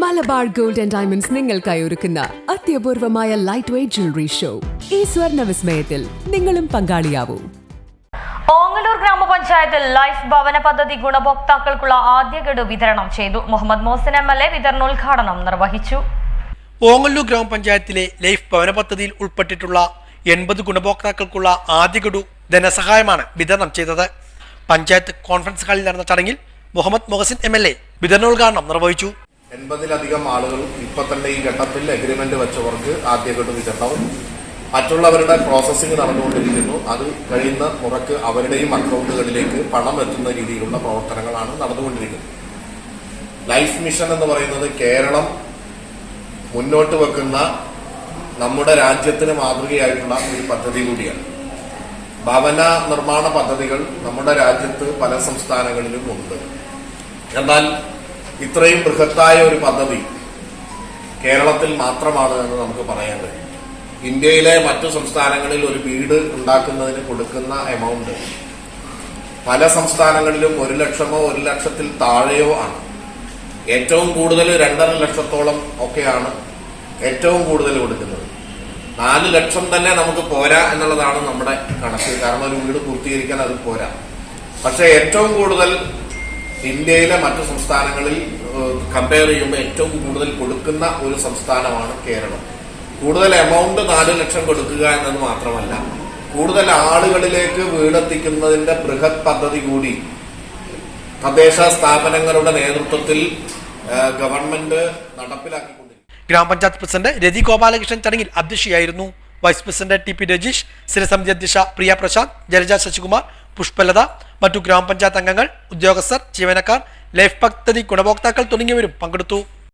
Malabar gold and diamonds നിങ്ങൾക്കായി ഒരുക്കുന്ന അത്യപൂർവമായ ലൈറ്റ് വെയ്റ്റ് ജ്വല്ലറി ഷോ ഈ സ്വർണ വിസ്മയത്തിൽ നിങ്ങളും പങ്കാളിയാവൂ. ഓങ്ങല്ലൂർ ഗ്രാമപഞ്ചായത്തിൽ ലൈഫ് ഭവന പദ്ധതി ഗുണഭോക്താക്കൾക്കുള്ള ആദ്യ ഗഡു വിതരണം ചെയ്തു. Muhammad Mohsin M L A വിതരണോദ്ഘാടനം നിർവഹിച്ചു. ഓങ്ങല്ലൂർ ഗ്രാമപഞ്ചായത്തിലെ ലൈഫ് ഭവന പദ്ധതിയിൽ ഉൾപ്പെട്ടിട്ടുള്ള എൺപത് ഗുണഭോക്താക്കൾക്കുള്ള ആദ്യ ഗഡു ധനസഹായമാണ് വിതരണം ചെയ്തത്. പഞ്ചായത്ത് കോൺഫറൻസ് ഹാളിൽ നടന്ന ചടങ്ങിൽ Muhammad Mohsin M L A വിതരണോദ്ഘാടനം നിർവഹിച്ചു. എൺപതിലധികം ആളുകൾ ഇപ്പൊ തന്നെ ഈ ഘട്ടത്തിൽ അഗ്രിമെന്റ് വെച്ചവർക്ക് ആദ്യഘട്ട വിതരണം മറ്റുള്ളവരുടെ പ്രോസസ്സിംഗ് നടന്നുകൊണ്ടിരിക്കുന്നു. അത് കഴിയുന്ന മുറക്ക് അവരുടെയും അക്കൗണ്ടുകളിലേക്ക് പണം എത്തുന്ന രീതിയിലുള്ള പ്രവർത്തനങ്ങളാണ് നടന്നുകൊണ്ടിരിക്കുന്നത്. ലൈഫ് മിഷൻ എന്ന് പറയുന്നത് കേരളം മുന്നോട്ട് വെക്കുന്ന നമ്മുടെ രാജ്യത്തിന് മാതൃകയായിട്ടുള്ള ഒരു പദ്ധതി കൂടിയാണ്. ഭവന നിർമ്മാണ പദ്ധതികൾ നമ്മുടെ രാജ്യത്ത് പല സംസ്ഥാനങ്ങളിലും ഉണ്ട്. എന്നാൽ ഇത്രയും ബൃഹത്തായ ഒരു പദ്ധതി കേരളത്തിൽ മാത്രമാണ് എന്ന് നമുക്ക് പറയാൻ കഴിയും. ഇന്ത്യയിലെ മറ്റു സംസ്ഥാനങ്ങളിൽ ഒരു വീട് ഉണ്ടാക്കുന്നതിന് കൊടുക്കുന്ന എമൗണ്ട് പല സംസ്ഥാനങ്ങളിലും ഒരു ലക്ഷമോ ഒരു ലക്ഷത്തിൽ താഴെയോ ആണ്. ഏറ്റവും കൂടുതൽ രണ്ടര ലക്ഷത്തോളം ഒക്കെയാണ് ഏറ്റവും കൂടുതൽ കൊടുക്കുന്നത്. നാല് ലക്ഷം തന്നെ നമുക്ക് പോരാ എന്നുള്ളതാണ് നമ്മുടെ കണക്ക്. കാരണം ഒരു വീട് പൂർത്തീകരിക്കാൻ അത് പോരാ. പക്ഷേ ഏറ്റവും കൂടുതൽ ഇന്ത്യയിലെ മറ്റു സംസ്ഥാനങ്ങളിൽ കമ്പയർ ചെയ്യുമ്പോൾ ഏറ്റവും കൂടുതൽ കൊടുക്കുന്ന ഒരു സംസ്ഥാനമാണ് കേരളം. കൂടുതൽ എമൗണ്ട് നാല് ലക്ഷം കൊടുക്കുക എന്നത് മാത്രമല്ല കൂടുതൽ ആളുകളിലേക്ക് വീടെത്തിക്കുന്നതിന്റെ ബൃഹത് പദ്ധതി കൂടി തദ്ദേശ സ്ഥാപനങ്ങളുടെ നേതൃത്വത്തിൽ ഗവൺമെന്റ് നടപ്പിലാക്കിക്കൊണ്ടിരിക്കുന്നു. ഗ്രാമപഞ്ചായത്ത് പ്രസിഡന്റ് രതി ഗോപാലകൃഷ്ണൻ ചടങ്ങിൽ അധ്യക്ഷയായിരുന്നു. Vice president T P Rajeesh സ്ഥിരസമിതി അധ്യക്ഷ പ്രിയ പ്രശാന്ത് ജലജ ശശികുമാർ പുഷ്പലത മറ്റു ഗ്രാമപഞ്ചായത്ത് അംഗങ്ങൾ ഉദ്യോഗസ്ഥർ ജീവനക്കാർ ലൈഫ് പദ്ധതി ഗുണഭോക്താക്കൾ തുടങ്ങിയവരും പങ്കെടുത്തു.